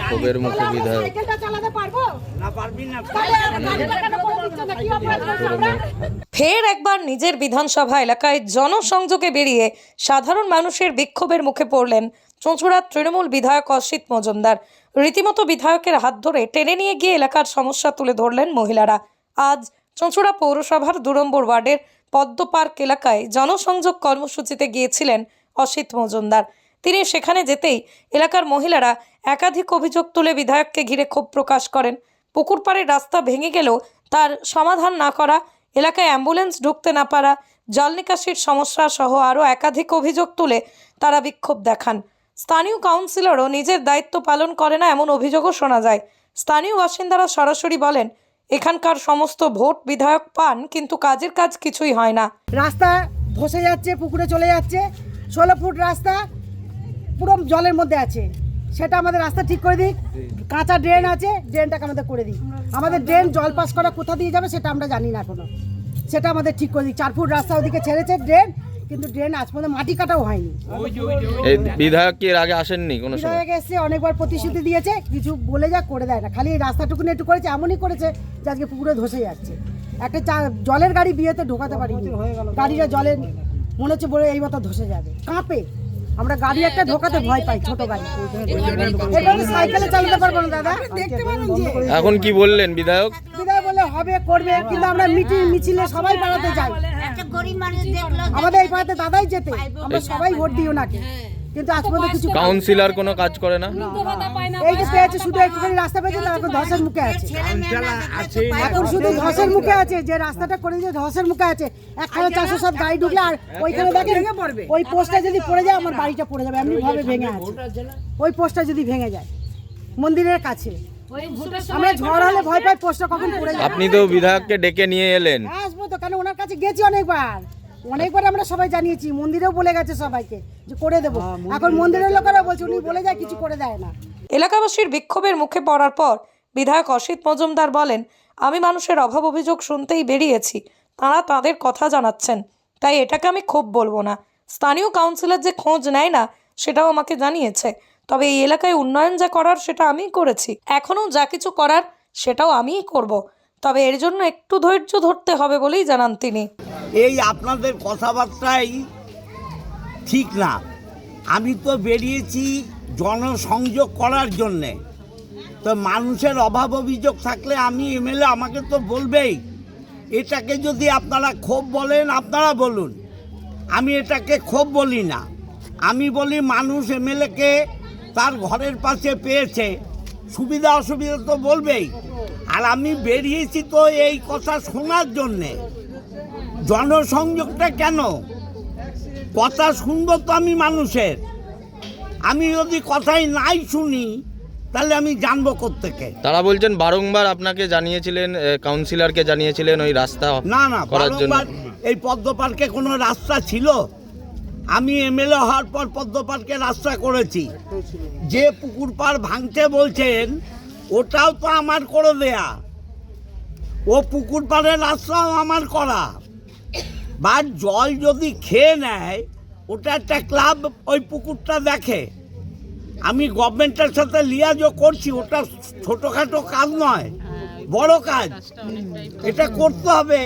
ক্ষোভের মুখে বিধায়ক। ফের একবার নিজের বিধানসভা এলাকায় জনসংযোগে বেরিয়ে সাধারণ মানুষের বিক্ষোভের মুখে পড়লেন চুঁচুড়ার তৃণমূল বিধায়ক অসিত মজুমদার রীতিমতো বিধায়কের হাত ধরে টেনে নিয়ে গিয়ে এলাকার সমস্যা তুলে ধরলেন মহিলারা আজ চুঁচুড়া পৌরসভার দু নম্বর ওয়ার্ডের পদ্ম পার্ক এলাকায় জনসংযোগ কর্মসূচিতে গিয়েছিলেন অসিত মজুমদার। তিনি সেখানে যেতেই এলাকার মহিলারা একাধিক অভিযোগ তুলে বিধায়ককে ঘিরে ক্ষোভ প্রকাশ করেন। পুকুর পাড়ের রাস্তা ভেঙে গেলেও তার সমাধান না করা, এলাকায় অ্যাম্বুলেন্স ঢুকতে না পারা, জল নিকাশির সমস্যা সহ আরও একাধিক অভিযোগ তুলে তারা বিক্ষোভ দেখান। স্থানীয় কাউন্সিলরও নিজের দায়িত্ব পালন করে না এমন অভিযোগও শোনা যায়। স্থানীয় বাসিন্দারা সরাসরি বলেন এখানকার সমস্ত ভোট বিধায়ক পান, কিন্তু কাজের কাজ কিছুই হয় না। রাস্তা ধসে যাচ্ছে, পুকুরে চলে যাচ্ছে, ষোলো ফুট রাস্তা পুরো জলের মধ্যে আছে। সেটা আমাদের রাস্তা ঠিক করে দিক, কাঁচা ড্রেন আছে, ড্রেনটাকে আমাদের করে দিই আমাদের ড্রেন জল পাস করা কোথা দিয়ে যাবে সেটা আমরা জানি না এখনও। সেটা আমাদের ঠিক করে দিই চার ফুট রাস্তা ওদিকে ছেড়েছে, ড্রেন কিন্তু ড্রেন আজ পর্যন্ত মাটি কাটাও হয়নি। এই বিধায়ক কি এর আগে আসেননি কোনো সময়? বিধায়ক এসে অনেকবার প্রতিশ্রুতি দিয়েছে কিছু বলে যা করে দেয় না। খালি এই রাস্তাটুকুনি একটু করেছে এমনই করেছে যে আজকে পুকুরে ধসে যাচ্ছে। একটা চা- জলের গাড়ি বিয়েতে ঢোকাতে পারিনি। গাড়িটা জলে মনে হচ্ছে বলে এই মতো ধসে যাবে। কাঁপে। আমরা গাড়ি একটা ঢোকাতে ভয় পাই ছোট গাড়ি। এবারে সাইকেলে চালাতে পারব না দাদা? দেখতে পারেন যে এখন কি বললেন বিধায়ক? বিধায় বলে হবে করবে কিন্তু আমরা মিটিং মিছিলে সবাই পাড়াতে যাই। আমাদের এই পাড়াতে দাদাই যেতে। আমরা সবাই ভোট দিই ওনাকে। কিন্তু আজ পর্যন্ত কিছু কাউন্সিলর কোনো কাজ করে না? এই যে পেয়েছে শুধু একটুখানি রাস্তা পেয়েছে তার এখন ধসের মুখে আছে। আছে এখন শুধু ধসের মুখে আছে যে রাস্তাটা করে যে ধসের মুখে আছে। একখানে চারশো সব গাড়ি ঢুকলে আর ওইখানে দেখেন ওই পোস্টটা যদি পড়ে যায় আমার বাড়িটা পড়ে যাবে এমনি ভাবে ভেঙে আছে। ওই পোস্টটা যদি ভেঙে যায় মন্দিরের কাছে। আমরা ঝড় হলে ভয় পাই পোস্টটা কখন পড়ে যাবে? আপনি তো বিধায়ককে ডেকে নিয়ে এলেন। হ্যাঁ, গেছি অনেকবার। অনেকবার আমরা সবাই জানিয়েছি মন্দিরেও বলে গেছে সবাইকে যে করে দেবো। এখন মন্দিরের লোকেরা বলছে উনি বলে যায় কিছু করে দেয় না। এলাকাবাসীর বিক্ষোভের মুখে পড়ার পর বিধায়ক অসিত মজুমদার বলেন আমি মানুষের অভাব অভিযোগ শুনতেই বেরিয়েছি তারা তাদের কথা জানাচ্ছেন তাই এটাকে আমি ক্ষোভ বলব না। স্থানীয় কাউন্সিলর যে খোঁজ নেয় না সেটাও আমাকে জানিয়েছে তবে এই এলাকায় উন্নয়ন যা করার সেটা আমিই করেছি এখনও যা কিছু করার সেটাও আমিই করব। তবে এর জন্য একটু ধৈর্য ধরতে হবে বলেই জানান তিনি। এই আপনাদের কথাবার্তাই ঠিক না। আমি তো বেরিয়েছি জনসংযোগ করার জন্যে। তো মানুষের অভাব অভিযোগ থাকলে আমি এমএলএ আমাকে তো বলবেই। এটাকে যদি আপনারা ক্ষোভ বলেন, আপনারা বলুন। আমি এটাকে ক্ষোভ বলি না। আমি বলি মানুষ এমএলএকে তার ঘরের পাশে পেয়েছে। সুবিধা অসুবিধা তো বলবেই। আর আমি বেরিয়েছি তো এই কথা শোনার জন্যে। জনসংযোগটা কেন? কথা শুনব তো আমি মানুষের। আমি যদি কথাই নাই শুনি তাহলে আমি জানব কোত্থেকে? তারা বলছেন বারংবার আপনাকে জানিয়েছিলেন কাউন্সিলরকে জানিয়েছিলেন ওই রাস্তা না না করার জন্য। এই পদ্ম পার্কে কোনো রাস্তা ছিল? আমি এমএলএ হওয়ার পর পদ্ম পার্কে রাস্তা করেছি। যে পুকুর পাড় ভাঙতে বলছেন ওটাও তো আমার করে দেয়া। ও পুকুর পাড়ের রাস্তাও আমার করা। বা জল যদি খেয়ে নেয় ওটা একটা ক্লাব ওই পুকুরটা দেখে। আমি গভর্নমেন্টের সাথে লিয়াজও করছি ওটা ছোটোখাটো কাজ নয় বড় কাজ। এটা করতে হবে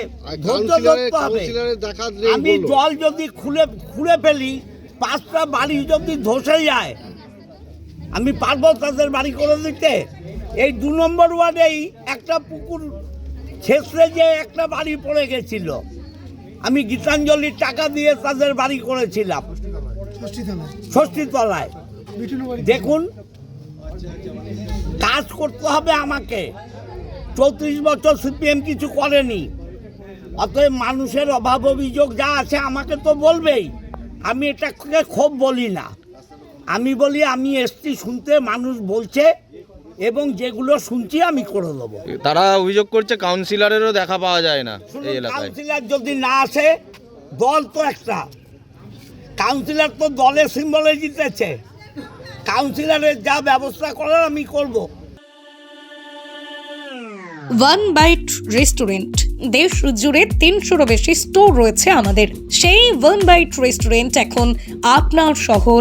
ধৈর্য ধরতে হবে। আমি জল যদি খুলে খুলে ফেলি পাঁচটা বাড়ি যদি ধসে যায় আমি পারব তাদের বাড়ি করে দিতে? এই দু নম্বর ওয়ার্ডেই একটা পুকুর ছেঁচড়ে যে একটা বাড়ি পড়ে গেছিল। আমি গীতাঞ্জলির টাকা দিয়ে তাদের বাড়ি করেছিলাম। ষষ্ঠীতলায়। দেখুন, কাজ করতে হবে আমাকে। চৌত্রিশ বছর সিপিএম কিছু করেনি। অতএব মানুষের অভাব অভিযোগ যা আছে আমাকে তো বলবেই। আমি এটাকে ক্ষোভ বলি না। আমি বলি, আমি এসছি শুনতে, মানুষ বলছে এবং যেগুলো শুনছি আমি করে দেবো। তারা অভিযোগ করছে কাউন্সিলরেরও দেখা পাওয়া যায় না এই এলাকায়। কাউন্সিলর যদি না আসে দল তো একটা। কাউন্সিলর তো দলের সিম্বলে জিতেছে কাউন্সিলরের যা ব্যবস্থা করার আমি করব। ওয়ান বাইট রেস্টুরেন্ট দেশ জুড়ে তিনশোরও বেশি স্টোর রয়েছে আমাদের। সেই ওয়ান বাইট রেস্টুরেন্ট এখন আপনার শহর